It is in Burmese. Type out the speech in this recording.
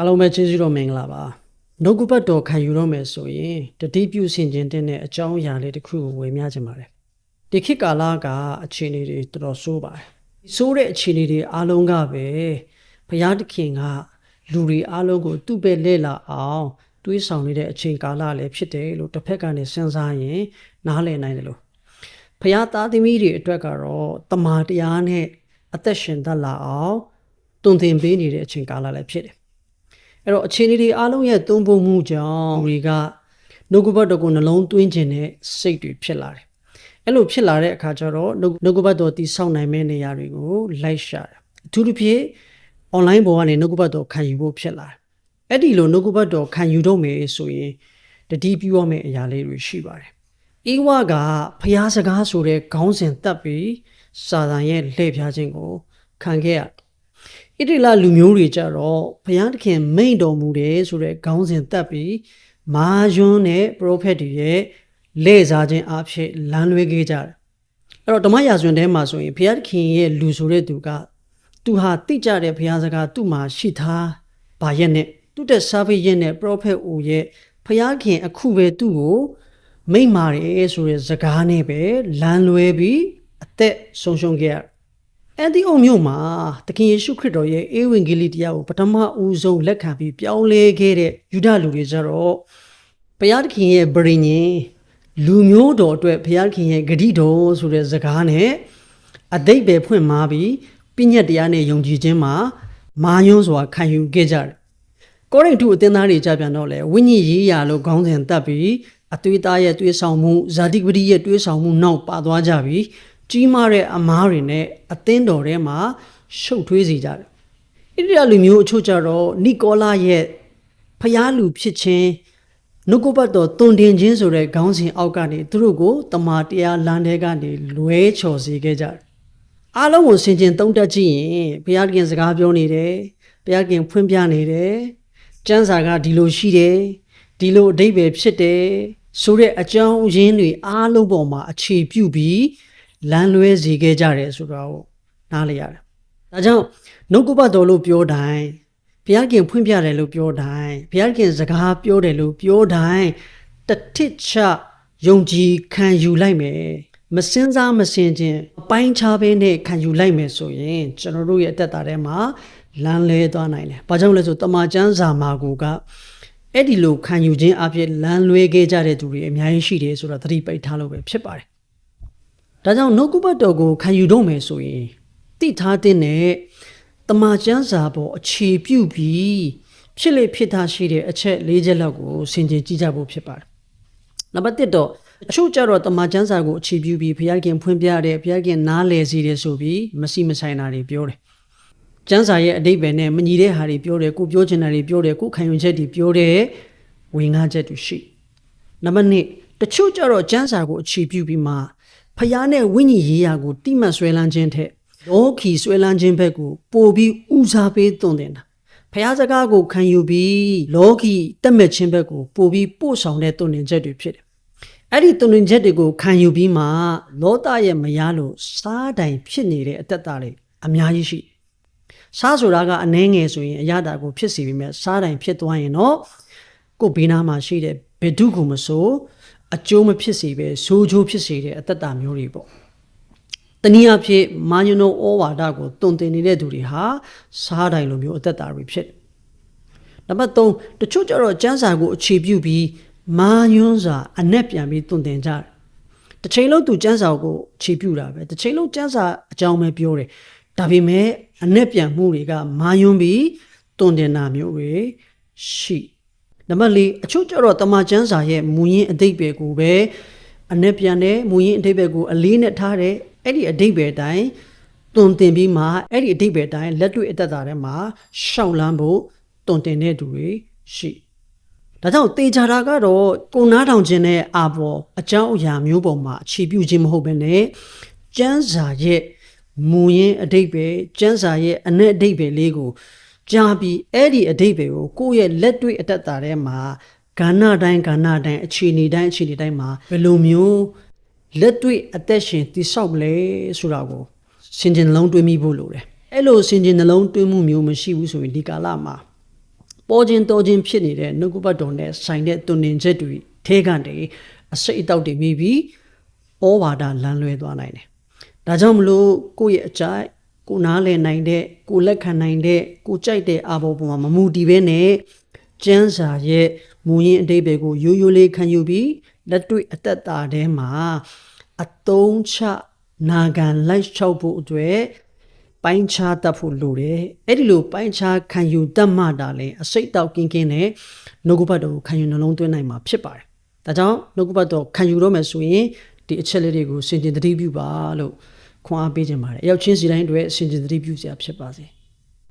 အားလုံးပဲကျေးဇူးတော်မင်္ဂလာပါနှုတ်ကပတ်တော်ခံယူတော့မယ်ဆိုရင်တတိပြုဆင်ခြင်းတဲ့အကြောင်းအရာလေးတစ်ခုကိုဝေမျှခြင်းပါတယ်ဒီခေတ်ကာလကအခြေအနေတွေတော်တော်ဆိုးပါတယ်ဆိုးတဲ့အခြေအနေတွေအားလုံးကပဲဘုရားသခင်ကလူတွေအားလုံးကို သူ့ပဲလဲလာအောင်တွေးဆောင်နေတဲ့အချိန်ကာလလည်းဖြစ်တယ်လို့တစ်ဖက်ကနေစဉ်းစားရင်နားလည်နိုင်တယ်လို့ဘုရားသားသမီးတွေအတွက်ကတော့တမာတရားနဲ့အသက်ရှင်တတ်လာအောင်တွင်တင်ပေးနေတဲ့အချိန်ကာလလည်းဖြစ်တယ် အဲ့တော့အခြေအနေတွေအားလုံးရဲ့သုံးဖို့မှုကြောင့်တွေကနှုတ်ကပတ်တော်ကိုနှလုံးသွင်းခြင်းနဲ့စိတ်တွေဖြစ်လာတယ်။အဲ့လိုဖြစ်လာတဲ့အခါကျတော့နှုတ်နှုတ်ကပတ်တော်တည်ဆောက်နိုင်မယ့်နေရာတွေကိုလိုက်ရှာတယ်။အထူးသဖြင့် online ပေါ်ကနေနှုတ်ကပတ်တော်ခံယူဖို့ဖြစ်လာတယ်။အဲ့ဒီလိုနှုတ်ကပတ်တော်ခံယူတော့မယ်ဆိုရင်တတိပြုရမယ့်အရာလေးတွေရှိပါတယ်။အေဝါကဖျားစကားဆိုတဲ့ခေါင်းစဉ်တက်ပြီးစာတန်ရဲ့လှည့်ဖျားခြင်းကိုခံခဲ့ရတယ်။ ဣတိလလူမျိုးတွေကြတော့ဘုရားသခင်မိန့်တော်မူတယ်ဆိုတဲ့ခေါင်းစဉ်တက်ပြီးမာယွန်းနဲ့ပရိုဖက်တွေရဲ့လဲ့စားခြင်းအဖြစ်လမ်းလွဲခဲ့ကြတယ်။အဲ့တော့ဓမ္မရာဇဝင်ထဲမှာဆိုရင်ဘုရားသခင်ရဲ့လူဆိုတဲ့သူကသူဟာတိကျတဲ့ဘုရားစကားသူ့မှာရှိထားပါရဲ့နဲ့သူတဲ့စာဖေးရဲ့နဲ့ပရိုဖက်အိုရဲ့ဘုရားခင်အခုပဲသူ့ကိုမိန့်မာတယ်ဆိုတဲ့စကားနဲ့ပဲလမ်းလွဲပြီးအသက်ဆုံးရှုံးခဲ့ရတယ်။ အဲ့ဒီအုံမြို့မှာသခင်ယေရှုခရစ်တော်ရဲ့ဧဝံဂေလိတရားကိုပထမဦးဆုံးလက်ခံပြီးပြောင်းလဲခဲ့တဲ့ယူဒလူတွေကြတော့ဘုရားသခင်ရဲ့ဗြိညင်လူမျိုးတော်အတွက်ဘုရားသခင်ရဲ့ဂတိတော်ဆိုတဲ့စကားနဲ့အတိတ်ပဲဖွင့်မာပြီးပြည့်ညတ်တရားနဲ့ယုံကြည်ခြင်းမှာမာယွန်းစွာခံယူခဲ့ကြတယ်။ကောရိန္သုအသင်းသားတွေကြပြန်တော့လေဝိညာဉ်ရေးရာလို့ခေါင်းစဉ်တက်ပြီးအသွေးသားရဲ့သွေးဆောင်မှုဇာတိပတိရဲ့သွေးဆောင်မှုနောက်ပါသွားကြပြီး ကြီးမားတဲ့အမားတွေနဲ့အသင်းတော်ထဲမှာရှုပ်ထွေးစေကြတယ်။ဣသရေလလူမျိုးအချို့ကြတော့နီကောလာရဲ့ဖျားလူဖြစ်ခြင်းနှုတ်ကပတ်တော်တုန်တင်ခြင်းဆိုတဲ့ခေါင်းစဉ်အောက်ကနေသူတို့ကိုတမာတရားလမ်းထဲကနေလွဲချော်စေခဲ့ကြတယ်။အားလုံးကိုဆင်ခြင်သုံးတတ်ကြည့်ရင်ဘုရားခင်စကားပြောနေတယ်ဘုရားခင်ဖွင့်ပြနေတယ်ကျမ်းစာကဒီလိုရှိတယ်ဒီလိုအဓိပ္ပာယ်ဖြစ်တယ်ဆိုတဲ့အကြောင်းရင်းတွေအားလုံးပေါ်မှာအခြေပြုပြီး လမ်းလွဲစေခဲ့ကြတယ်ဆိုတော့နားလည်ရတယ်ဒါကြောင့်နှုတ်ကပတ်တော်လို့ပြောတိုင်းဘုရားခင်ဖွင့်ပြတယ်လို့ပြောတိုင်းဘုရားခင်စကားပြောတယ်လို့ပြောတိုင်းတထစ်ချယုံကြည်ခံယူလိုက်မယ်မစင်စားမစင်ခြင်းအပိုင်းခြားပဲနဲ့ခံယူလိုက်မယ်ဆိုရင်ကျွန်တော်တို့ရဲ့အသက်တာထဲမှာလမ်းလဲသွားနိုင်တယ်။ဘာကြောင့်လဲဆိုတမန်ကျမ်းစာမှာကိုကအဲ့ဒီလိုခံယူခြင်းအဖြစ်လမ်းလွဲခဲ့ကြတဲ့သူတွေအများကြီးရှိတယ်ဆိုတော့သတိပိတ်ထားလို့ပဲဖြစ်ပါတယ်။ ဒါကြောင့်နှုတ်ကပတ်တော်ကိုခံယူတော့မယ်ဆိုရင်တိထားတဲ့နဲ့တမန်ကျမ်းစာပေါ်အခြေပြုပြီးဖြစ်လေဖြစ်ထားရှိတဲ့အချက်၄ချက်လောက်ကိုဆင်ခြင်ကြည့်ကြဖို့ဖြစ်ပါတယ်။နံပါတ်1တော့အချို့ကြတော့တမန်ကျမ်းစာကိုအခြေပြုပြီးဘုရားခင်ဖွင့်ပြတယ်ဘုရားခင်နားလည်စီတယ်ဆိုပြီးမစီမဆိုင်တာတွေပြောတယ်။ကျမ်းစာရဲ့အတိတ်ပဲနဲ့မညီတဲ့ဟာတွေပြောတယ်ကိုပြောချင်တာတွေပြောတယ်ကိုခံယူချက်တွေပြောတယ်ဝင်ငါချက်တွေရှိ။နံပါတ်2တချို့ကြတော့ကျမ်းစာကိုအခြေပြုပြီးမှ ဖျားနဲ့ဝိညာဉ်ရေးရာကိုတိမှတ်ဆွဲလန်းခြင်းထက်လောကီဆွဲလန်းခြင်းဘက်ကိုပို့ပြီးဦးစားပေးသွန်သင်တာ။ဖျားစကားကိုခံယူပြီးလောကီတက်မဲ့ခြင်းဘက်ကိုပို့ပြီးပို့ဆောင်တဲ့သွန်သင်ချက်တွေဖြစ်တယ်။အဲ့ဒီတုန်ရင်ချက်တွေကိုခံယူပြီးမှလောတရဲ့မယားလို့စားတိုင်ဖြစ်နေတဲ့အသက်တာတွေအများကြီးရှိတယ်။စားဆိုတာကအနှဲငယ်ဆိုရင်အရတာကိုဖြစ်စီပြီးမြဲစားတိုင်ဖြစ်သွားရင်တော့ကိုယ်ဘေးနားမှာရှိတဲ့ဘယ်သူကမဆို အကျိုးမဖြစ်စေပဲဆိုးကျိုးဖြစ်စေတဲ့အသက်တာမျိုးတွေပေါ့။တနည်းအားဖြင့်မာယွနိုဩဝါဒကိုတုံတင်နေတဲ့သူတွေဟာစားတိုင်လိုမျိုးအသက်တာတွေဖြစ်တယ်။နံပါတ်3တချို့ကျတော့ကျန်းစာကိုအခြေပြုပြီးမာယွန်းစာအနက်ပြန်ပြီးတွင်တင်ကြတယ်။တစ်ချိန်လုံးသူကျန်းစာကိုအခြေပြုတာပဲတစ်ချိန်လုံးကျန်းစာအကြောင်းပဲပြောတယ်။ဒါပေမဲ့အနက်ပြန်မှုတွေကမာယွန်းပြီးတွင်တင်တာမျိုးတွေရှိ။ နံပါတ်4အချို့ကျတော့တမန်ကျန်းစာရဲ့မူရင်းအတိတ်ပဲကိုပဲအနက်ပြန်တဲ့မူရင်းအတိတ်ပဲကိုအလေးနဲ့ထားတယ်။အဲ့ဒီအတိတ်ပဲတိုင်းတွင်တင်ပြီးမှအဲ့ဒီအတိတ်ပဲတိုင်းလက်တွေ့အသက်တာထဲမှာရှောက်လန်းဖို့တွင်တင်တဲ့သူတွေရှိ။ဒါကြောင့်တေချာတာကတော့ကိုနားထောင်ခြင်းနဲ့အာပေါ်အကြောင်းအရာမျိုးပေါ်မှာအခြေပြုခြင်းမဟုတ်ဘဲနဲ့ကျမ်းစာရဲ့မူရင်းအတိတ်ပဲကျမ်းစာရဲ့အ내အတိတ်ပဲလေးကို ကြားပြီးအဲ့ဒီအတိတ်ပဲကိုကိုယ့်ရဲ့လက်တွေ့အတ္တတာထဲမှာကဏ္ဍတိုင်းကဏ္ဍတိုင်းအခြေအနေတိုင်းအခြေအနေတိုင်းမှာဘယ်လိုမျိုးလက်တွေ့အသက်ရှင်တည်ဆောက်မလဲဆိုတာကိုစင်ကြင်နှလုံးတွေးမိဖို့လိုတယ်အဲ့လိုစင်ကြင်နှလုံးတွေးမှုမျိုးမရှိဘူးဆိုရင်ဒီကာလမှာပေါ်ခြင်းတော်ခြင်းဖြစ်နေတဲ့နှုတ်ကပတ်တော်နဲ့ဆိုင်တဲ့တုန်တင်ချက်တွေထဲကနေအစိတ်အတောက်တွေမိပြီးဩဝါဒလမ်းလွဲသွားနိုင်တယ်။ဒါကြောင့်မလို့ကိုယ့်ရဲ့အကြိုက် ကိုနားလည်နိုင်တဲ့ကိုလက်ခံနိုင်တဲ့ကိုကြိုက်တဲ့အာဘောပေါ်မှာမမူတည်ဘဲနဲ့ကျမ်းစာရဲ့မူရင်းအတိတ်တွေကိုရိုးရိုးလေးခံယူပြီးလက်တွေ့အသက်တာထဲမှာအတုံးချနာခံလိုက်လျှောက်ဖို့အတွက်ပိုင်းခြားတတ်ဖို့လိုတယ်အဲ့ဒီလိုပိုင်းခြားခံယူတတ်မှတာလဲအစိတ်တောက်ကင်းကင်းနဲ့နှုတ်ကပတ်တော်ကိုခံယူနှလုံးသွင်းနိုင်မှာဖြစ်ပါတယ်ဒါကြောင့်နှုတ်ကပတ်တော်ခံယူတော့မယ်ဆိုရင်ဒီအချက်လေးတွေကိုစင်ကြင်သတိပြုပါလို့ ခွန်အားပေးခြင်းပါတယ်အရောက်ချင်းစီတိုင်းအတွက်စင်ကြင်သတိပြုစရာဖြစ်ပါစေ